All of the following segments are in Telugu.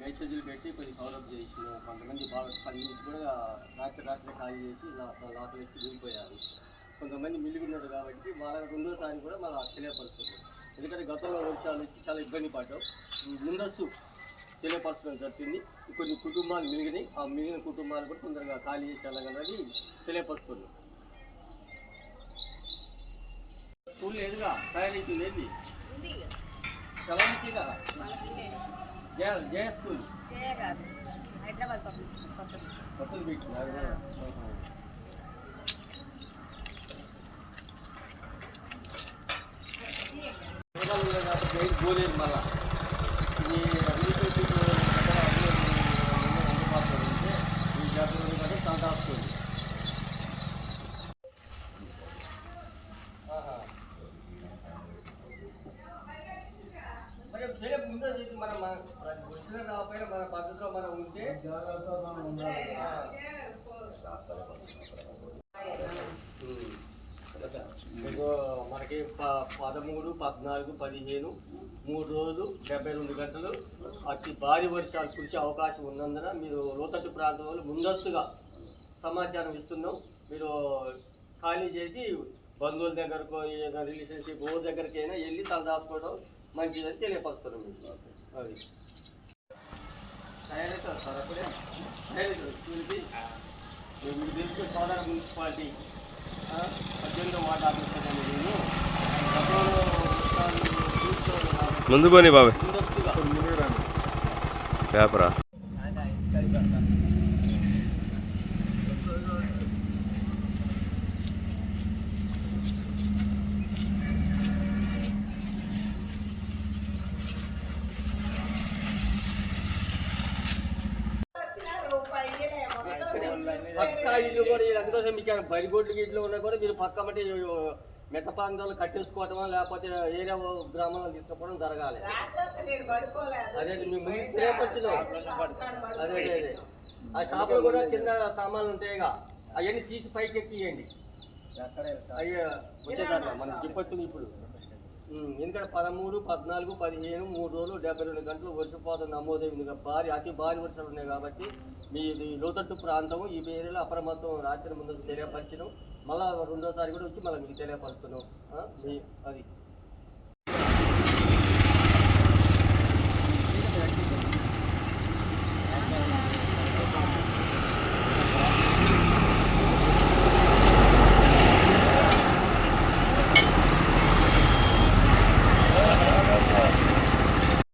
మెసేజ్లు పెట్టి కొంచెం కవరప్ చేసి కొంతమంది బాగా పది నుంచి కూడా రాత్రి రాత్రి ఖాళీ చేసి లోపల ఎత్తి దిగిపోయారు. కొంతమంది మిల్లుకున్నారు కాబట్టి వాళ్ళ రెండోసారి కూడా మళ్ళీ తెలియపరుస్తుంది. ఎందుకంటే గతంలో వర్షాలు వచ్చి చాలా ఇబ్బంది పడ్డాం. ముందస్తు తెలియపరచడం జరిగింది కొన్ని కుటుంబాలు మిగిలినాయి. ఆ మిగిలిన కుటుంబాలు కూడా తొందరగా ఖాళీ చేసి తెలియపరుస్తున్నాం. స్కూల్ లేదుగా తయారైతుంది ఏంది? చలామణిగా జయ జయ స్కూల్ హైదరాబాద్ పబ్లిక్ కొత్తది కొత్తది పెట్టినారు కాబట్టి పోలేదు మళ్ళా మన వచ్చిన రాకపోయినా మన పద్ధతిలో మనం ఉంటే మనకి ప- పదమూడు పద్నాలుగు పదిహేను మూడు రోజులు డెబ్బై రెండు గంటలు అతి భారీ వర్షాలు కురిసే అవకాశం ఉన్నందున మీరు లోతట్టు ప్రాంతం వాళ్ళు ముందస్తుగా సమాచారం ఇస్తున్నాం. మీరు ఖాళీ చేసి బంధువుల దగ్గరకు ఏదైనా రిలేషన్షిప్ ఊరి దగ్గరికి అయినా వెళ్ళి తల దాచుకోవడం మంచిదని తెలియపరుస్తున్నాం. మీకు అది తయారవుతారు సార్ అప్పుడే తయారవుతారు స్కూల్కి మీకు తెలుసు సోదర మున్సిపాలిటీ ఆ, పద్దెనిమిదో మాట ఆఫీసర్ని నేను గతంలో ఒకసారి చూసుకోవాలి కాబట్టి ముందు పోనీ బాబాయ్. పేపరా పక్క ఇల్లు అందుకోసం మీకు బరిగొడ్లు ఇల్లు ఉన్నా కూడా మీరు పక్క మట్టి మెట్ట ప్రాంతాలు కట్టేసుకోవటమా లేకపోతే ఏరియా గ్రామంలో తీసుకుపోవడం జరగాలి. అదే తెలియపరిచిన అదే అదే ఆ షాపులు కూడా కింద సామాన్లు ఉంటాయిగా. అవన్నీ తీసి పైకి ఎక్కియండి అయ్యా వచ్చేదాకా మనం చెప్పొచ్చు ఇప్పుడు. ఎందుకంటే పదమూడు పద్నాలుగు పదిహేను మూడు రోజులు డెబ్బై రెండు గంటలు వర్షపాతం నమోదైంది. భారీ అతి భారీ వర్షాలు ఉన్నాయి కాబట్టి మీ లోతట్టు ప్రాంతం ఈ ఏరియాలో అప్రమత్తం రాత్రి ముందు తెలియపరచడం మళ్ళీ రెండోసారి కూడా వచ్చి మళ్ళీ మీకు తెలియపరుస్తున్నాం. అది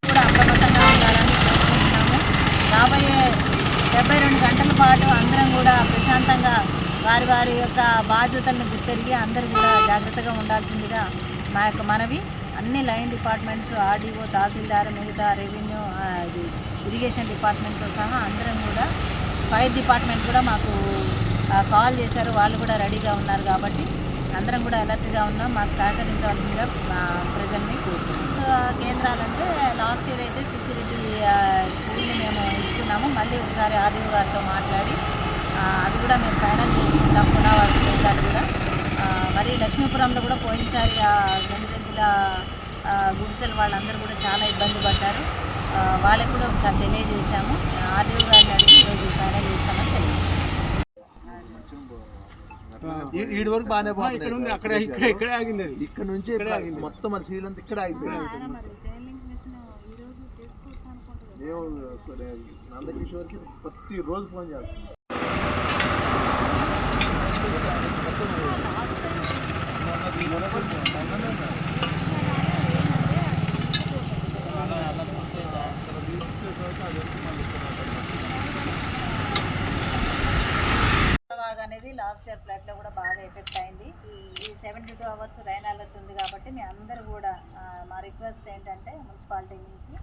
కూడా అప్రమత్తంగా ఉండాలని కోరుకుంటున్నాము రాబోయే డెబ్బై రెండు గంటల పాటు అందరం కూడా ప్రశాంతంగా వారి వారి యొక్క బాధ్యతలను గుర్తెరిగి అందరూ కూడా జాగ్రత్తగా ఉండాల్సిందిగా మా యొక్క మనవి. అన్ని లైన్ డిపార్ట్మెంట్స్ ఆర్డీఓ తహసీల్దార్ మిగతా రెవెన్యూ ఇది ఇరిగేషన్ డిపార్ట్మెంట్తో సహా అందరం కూడా ఫైర్ డిపార్ట్మెంట్ కూడా మాకు కాల్ చేశారు. వాళ్ళు కూడా రెడీగా ఉన్నారు కాబట్టి అందరం కూడా అలర్ట్గా ఉన్నాం. మాకు సహకరించవలసిందిగా మా ప్రజల్ని కోరుతున్నాం. కేంద్రాలంటే లాస్ట్ ఇయర్ అయితే సిసిరెడ్డి స్కూల్ని మేము ఎంచుకున్నాము. మళ్ళీ ఒకసారి ఆర్డీఓ గారితో మాట్లాడి అది కూడా మేము ఫైనల్ చేసుకుంటాం పునరావాస కేంద్రాలు కూడా. మరి లక్ష్మీపురంలో కూడా పోయినసారి ఆ గంగిరెద్దుల గుడిసెల వాళ్ళందరూ కూడా చాలా ఇబ్బంది పడ్డారు. వాళ్ళకి కూడా ఒకసారి తెలియజేశాము. ఆర్డీఓ గారిని అడిగి ఈరోజు ఫైనల్ చేస్తామని తెలియజేశాము ఈ- ఈడి వరకు బాగానే పోతుంది ఇక్కడ ఉంది. అక్కడ ఇక్కడ ఇక్కడే ఆగింది అది. ఇక్కడ నుంచి మొత్తం మన శ్రీలంత ఇక్కడ ఆగిపోయింది. దేవుడు నందకిషోర్కి ప్రతి రోజు ఫోన్ చేస్తాం అనేది లాస్ట్ కూడా బాగా ఎఫెక్ట్ అయింది. ఈ seventy two hours rain alert ఉంది కాబట్టి మీ అందరూ కూడా మా రిక్వెస్ట్ ఏంటంటే మున్సిపాలిటీ నుంచి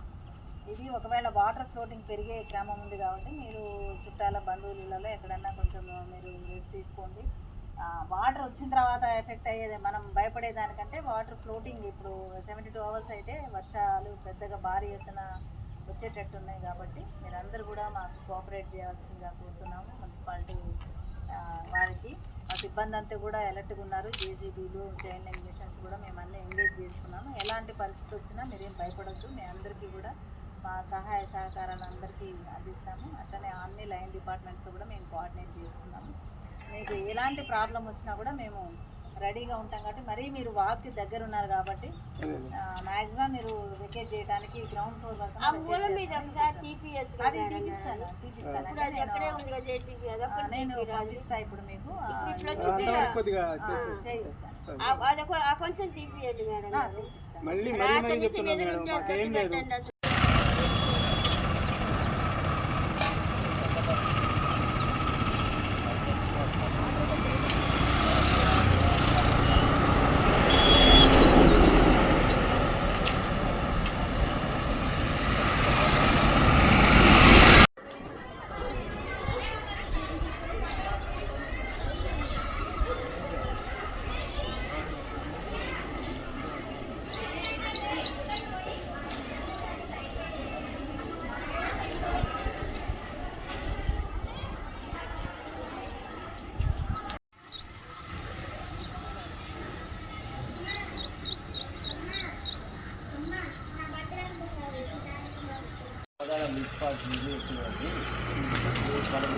ఇది ఒకవేళ వాటర్ ఫ్లోటింగ్ పెరిగే క్రమం ఉంది కాబట్టి మీరు చుట్టాల బంధువులలో ఎక్కడన్నా కొంచెం మీరు రెస్ట్ తీసుకోండి. వాటర్ వచ్చిన తర్వాత ఎఫెక్ట్ అయ్యేది మనం భయపడేదానికంటే వాటర్ ఫ్లోటింగ్ ఇప్పుడు సెవెంటీ టూ అవర్స్ అయితే వర్షాలు పెద్దగా భారీ ఎత్తున వచ్చేటట్టున్నాయి కాబట్టి మీరందరూ కూడా మాకు కోఆపరేట్ చేయాల్సిందిగా కోరుతున్నాము. మున్సిపాలిటీ సిబ్బంది అంతా కూడా అలర్ట్గా ఉన్నారు. జేసీబీలు చైన్ లింక్ మిషన్స్ కూడా మేము అన్నీ ఎంగేజ్ చేసుకున్నాము ఎలాంటి పరిస్థితి వచ్చినా మీరేం భయపడద్దు. మీ అందరికీ కూడా మా సహాయ సహకారాలు అందరికీ అందిస్తాము. అట్లనే అన్ని లైన్ డిపార్ట్మెంట్స్ కూడా మేము కోఆర్డినేట్ చేసుకున్నాము. మీకు ఎలాంటి ప్రాబ్లం వచ్చినా కూడా మేము రెడీగా ఉంటాం కాబట్టి మరీ మీరు వాక్కి దగ్గర ఉన్నారు కాబట్టి మ్యాక్సిమం మీరు వెకేట్ చేయడానికి గ్రౌండ్ ఫ్లోర్ వరకు అది తీపిస్తాను తీపిస్తాను. అంటే నేను- ఆ, నేను పంపిస్తా ఇప్పుడు మీకు. చేయిస్తాను కొంచెం తీపియండి మళ్ళీ మరీ మరీ చెప్తున్నాం మేడం మాకేం లేదు.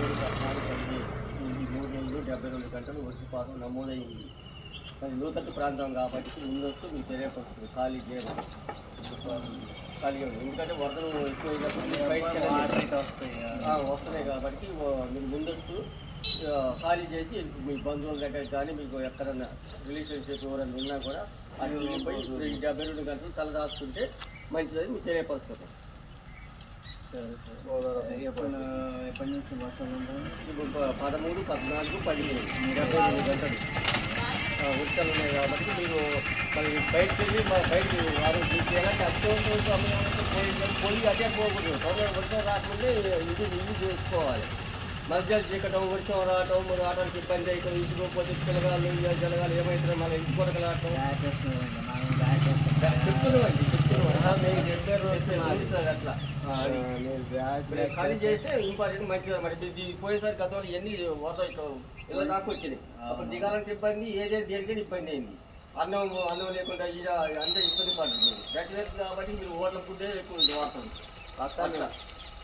పదమూడు పద్నాలుగు పదిహేను ఈ మూడు రోజులు డెబ్బై రెండు గంటలు వర్షపాతం నమోదైంది అది లోతట్టు ప్రాంతం కాబట్టి ముందస్తు మీకు తెలియపడుతుంది ఖాళీ చేయడం ఖాళీగా ఎందుకంటే వరదలు. ఆ, వస్తున్నాయి కాబట్టి మీరు ముందస్తు ఖాళీ చేసి మీ బంధువుల దగ్గర కానీ మీకు ఎక్కడన్నా రిలేషన్షిప్ ఎవరైనా ఉన్నా కూడా ఈ డెబ్బై రెండు గంటలు తలదాచుకుంటే మంచిదని మీకు తెలియపరుస్తుంది ఎప్పటి నుంచి వర్షం ఉంటుంది ఇప్పుడు పదమూడు పద్నాలుగు పదిహేను డెబ్బై గంటలు ఆ, వృక్షాలు ఉన్నాయి కాబట్టి మీరు మరి బయటకు వెళ్ళి మా బయటకు వారు మీకు అత్యవసర సమయం పోయి పోయి అదే పోకూడదు తొందరగా వర్షం రాకుండా ఇది ఇది చేసుకోవాలి మధ్యాహ్నం చీకటం వర్షం రావటం రావడానికి ఇబ్బంది అయితే ఇంటికోపోతే పిల్లగాళ్ళు ఇక జలగాలు ఏమవుతారో మన ఇంటి కొడకలాడటం చెప్తున్నామండి చెప్తున్నాం అండి ఖాళీ చేస్తే ఇంపార్టెంట్ మంచిగా మరి ఇది ఇది పోయేసరికి గతంలో ఎన్ని వరద ఇట్లా ఇలా దాకా వచ్చినాయి అప్పుడు దిగాలంటే ఇబ్బంది ఏదైనా దేనికైనా ఇబ్బంది అయింది అన్నం అన్నం లేకుండా ఇక అంతా ఇబ్బంది పడుతుంది బ్యాచులర్స్ కాబట్టి మీరు ఓట్ల ఫుడ్డే ఎక్కువ వాడుతుంది అట్లా